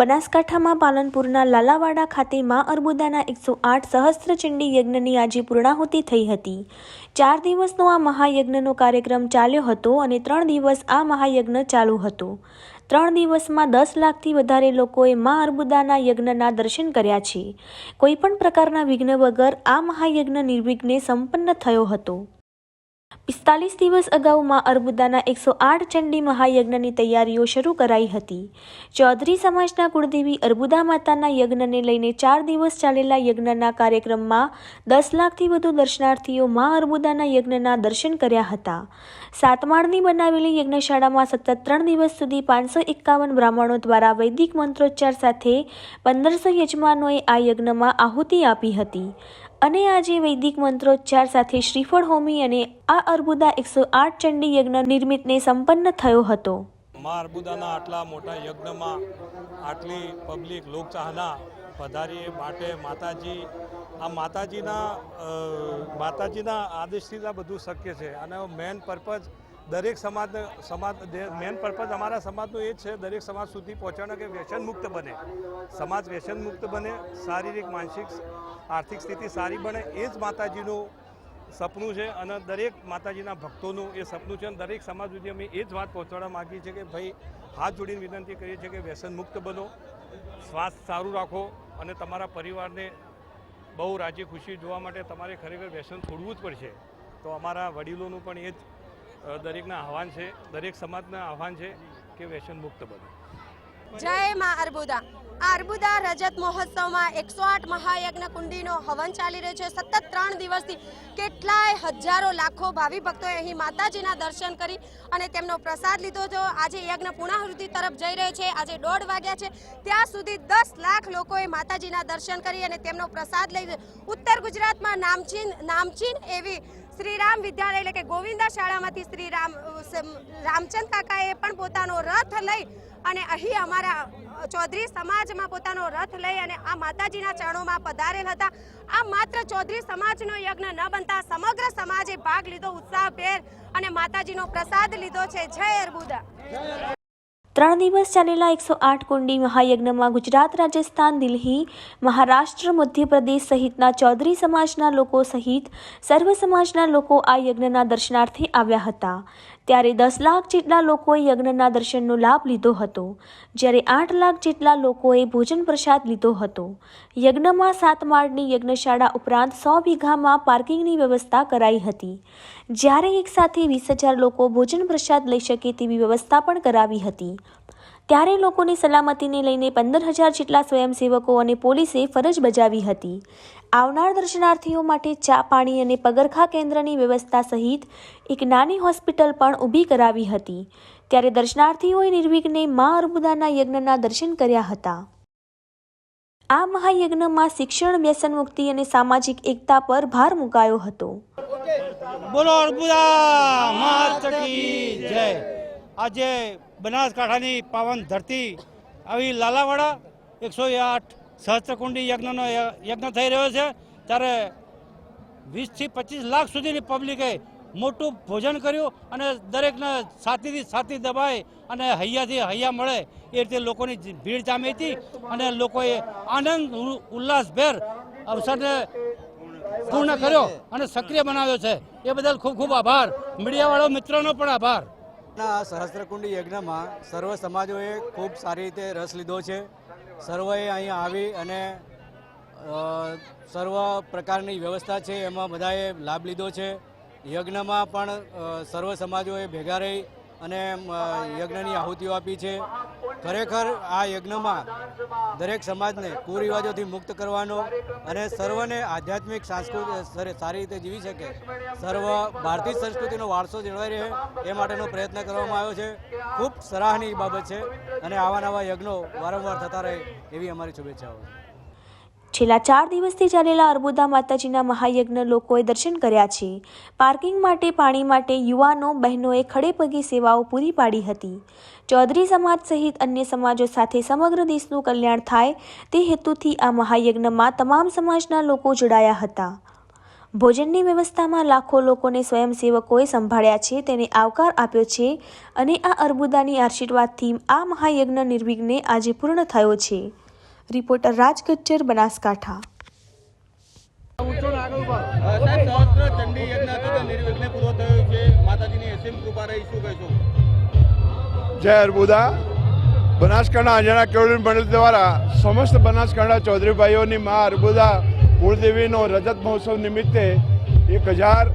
બનાસકાંઠામાં પાલનપુરના લાલાવાડા ખાતે મા અર્બુદાના એકસો આઠ સહસ્ત્રચંડી યજ્ઞની આજે પૂર્ણાહુતિ થઈ હતી. ચાર દિવસનો આ મહાયજ્ઞનો કાર્યક્રમ ચાલ્યો હતો અને ત્રણ દિવસ આ મહાયજ્ઞ ચાલુ હતો. ત્રણ દિવસમાં દસ લાખથી વધારે લોકોએ મા અર્બુદાના યજ્ઞના દર્શન કર્યા છે. કોઈપણ પ્રકારના વિઘ્ન વગર આ મહાયજ્ઞ નિર્વિઘ્ને સંપન્ન થયો હતો. પિસ્તાલીસ દિવસ અગાઉમાં અર્બુદાના એકસો આઠ ચંડી મહાયજ્ઞની તૈયારીઓ શરૂ કરાઈ હતી. ચૌધરી સમાજના કુળદેવી અર્બુદા માતાના યજ્ઞને લઈને ચાર દિવસ ચાલેલા યજ્ઞના કાર્યક્રમમાં દસ લાખથી વધુ દર્શનાર્થીઓ મા અર્બુદાના યજ્ઞના દર્શન કર્યા હતા. સાતમાળની બનાવેલી યજ્ઞશાળામાં સતત ત્રણ દિવસ સુધી પાંચસો એકાવન બ્રાહ્મણો દ્વારા વૈદિક મંત્રોચ્ચાર સાથે પંદરસો યજમાનોએ આ યજ્ઞમાં આહુતિ આપી હતી. અને આજે વૈદિક મંત્રોચ્ચાર સાથે શ્રીફળ હોમી અને આ અર્બુદા એકસો આઠ ચંડી યજ્ઞ નિર્મિતને સંપન્ન થયો હતો. મા અર્બુદાના આટલા મોટા યજ્ઞમાં આટલી પબ્લિક લોકચાહના પધારી માટે માતાજી, આ માતાજીના માતાજીના આદેશથી જ બધું શક્ય છે. અને મેન પર્પઝ દરેક સમાજ સમાજ મેન પર્પઝ અમારા સમાજનો એ જ છે, દરેક સમાજ સુધી પહોંચાડો કે વ્યસન મુક્ત બને. સમાજ વ્યસન મુક્ત બને, શારીરિક, માનસિક, આર્થિક સ્થિતિ સારી બને, એ જ માતાજીનું સપનું છે અને દરેક માતાજીના ભક્તોનું એ સપનું છે અને દરેક સમાજ સુધી અમે એ જ વાત પહોંચાડવા માગીએ છીએ કે ભાઈ, હાથ જોડીને વિનંતી કરીએ છીએ કે વ્યસન મુક્ત બનો સ્વાસ્થ્ય સારું રાખો અને તમારા પરિવારને બહુ રાજી ખુશી જોવા માટે તમારે ખરેખર વ્યસન છોડવું જ પડશે. તો અમારા વડીલોનું પણ એ જ દરેકના આહવાન છે, દરેક સમાજના આહવાન છે કે વ્યસન મુક્ત બને. જય માં અર્બુદા. આ અર્બુદા રજત મહોત્સવમાં એકસો આઠ મહાયજ્ઞ કુંડીનો હવન ચાલી રહ્યો છે. સતત ત્રણ દિવસથી કેટલાય હજારો લાખો ભાવિ ભક્તોએ અહીં માતાજીના દર્શન કરી અને તેમનો પ્રસાદ લીધો હતો. આજે યજ્ઞ પૂર્ણાહૃતિ તરફ જઈ રહ્યો છે. આજે દોઢ વાગ્યા છે. ત્યાં સુધી દસ લાખ લોકોએ માતાજીના દર્શન કરી અને તેમનો પ્રસાદ લઈ ઉત્તર ગુજરાતમાં નામચીન નામચીન એવી શ્રીરામ વિદ્યાલય એટલે કે ગોવિંદા શાળામાંથી શ્રી રામ રામચંદ કાકાએ પણ પોતાનો રથ લઈ અને અહીં અમારા ચૌધરી સમાજમાં પોતાનો રથ લઈ અને આ માતાજીના ચરણોમાં પધારેલ હતા. આ માત્ર ચૌધરી સમાજનો યજ્ઞ ન બનતા સમગ્ર સમાજે ભાગ લીધો, ઉત્સાહભેર અને માતાજીનો પ્રસાદ લીધો છે. જય અર્બુદા ત્રણ દિવસ ચાલેલા એકસો આઠ કુંડી મહાયજ્ઞમાં ગુજરાત, રાજસ્થાન, દિલ્હી, મહારાષ્ટ્ર, મધ્યપ્રદેશ સહિતના ચૌધરી સમાજના લોકો સહિત સર્વ સમાજના લોકો આ યજ્ઞના દર્શનાર્થે આવ્યા હતા. ત્યારે દસ લાખ જેટલા લોકોએ યજ્ઞના દર્શનનો લાભ લીધો હતો. જ્યારે આઠ લાખ જેટલા લોકોએ ભોજન પ્રસાદ લીધો હતો. યજ્ઞમાં સાત માળની યજ્ઞશાળા ઉપરાંત સો વીઘામાં પાર્કિંગની વ્યવસ્થા કરાઈ હતી. જ્યારે એકસાથે વીસ હજાર લોકો ભોજન પ્રસાદ લઈ શકે તેવી વ્યવસ્થા પણ કરાવી હતી. ત્યારે લોકોની સલામતીને લઈને પંદર હજાર જેટલા સ્વયંસેવકો અને પોલીસે ફરજ બજાવી હતી. આવનાર દર્શનાર્થીઓ માટે ચા પાણી અને પગરખા કેન્દ્રની વ્યવસ્થા સહિત એક નાની હોસ્પિટલ પણ ઊભી કરાવી હતી. ત્યારે દર્શનાર્થીઓએ નિર્વિઘ્ને મા અર્બુદાના યજ્ઞના દર્શન કર્યા હતા. આ મહાયજ્ઞમાં શિક્ષણ, વ્યસન મુક્તિ અને સામાજિક એકતા પર ભાર મુકાયો હતો. બોલો જય. આજે બનાસકાંઠાની પાવન ધરતી આવી લાલાવાડા એકસો આઠ સહસ્ત્રકુંડી યજ્ઞનો યજ્ઞ થઈ રહ્યો છે. ત્યારે વીસથી પચીસ લાખ સુધીની પબ્લિકે મોટું ભોજન કર્યું અને દરેકને છાતીથી છાતી દબાય અને હૈયાથી હૈયા મળે એ રીતે લોકોની ભીડ જામી હતી અને લોકોએ આનંદ ઉલ્લાસભેર અવસરને પૂર્ણ કર્યો અને સક્રિય બનાવ્યો છે. એ બદલ ખૂબ ખૂબ આભાર. મીડિયાવાળા મિત્રોનો પણ આભાર. ના સહસ્ત્રકુંડી યજ્ઞમાં સર્વ સમાજોએ ખૂબ સારી રીતે રસ લીધો છે. સર્વએ અહીંયા આવી અને સર્વ પ્રકારની વ્યવસ્થા છે એમાં બધાએ લાભ લીધો છે. યજ્ઞમાં પણ સર્વ સમાજોએ ભેગા રહી અને યજ્ઞની આહુતિઓ આપી છે. ખરેખર આ યજ્ઞમાં દરેક સમાજને કુરિવાજોથી મુક્ત કરવાનો અને સર્વને આધ્યાત્મિક સાંસ્કૃતિક સારી રીતે જીવી શકે, સર્વ ભારતીય સંસ્કૃતિનો વારસો જળવાઈ રહે એ માટેનો પ્રયત્ન કરવામાં આવ્યો છે. ખૂબ સરાહનીય બાબત છે અને આવા નવા યજ્ઞો વારંવાર થતા રહે એવી અમારી શુભેચ્છાઓ છે. છેલ્લા ચાર દિવસથી ચાલેલા અર્બુદા માતાજીના મહાયજ્ઞ લોકોએ દર્શન કર્યા છે. પાર્કિંગ માટે પાણી માટે યુવાનો, બહેનોએ ખડેપગી સેવાઓ પૂરી પાડી હતી. ચૌધરી સમાજ સહિત અન્ય સમાજો સાથે સમગ્ર દેશનું કલ્યાણ થાય તે હેતુથી આ મહાયજ્ઞમાં તમામ સમાજના લોકો જોડાયા હતા. ભોજનની વ્યવસ્થામાં લાખો લોકોને સ્વયંસેવકોએ સંભાળ્યા છે, તેને આવકાર આપ્યો છે અને આ અર્બુદાની આશીર્વાદથી આ મહાયજ્ઞ નિર્વિઘ્ને આજે પૂર્ણ થયો છે. રિપોર્ટર રાજ કચ્છર બનાસકાંઠા. જય અર્બુદા બનાસકાંઠા અંજણા કેળવણી મંડળ દ્વારા સમસ્ત બનાસકાંઠા ચૌધરી ભાઈઓની મા અર્બુદા કુળદેવીનો રજત મહોત્સવ નિમિત્તે એક હજાર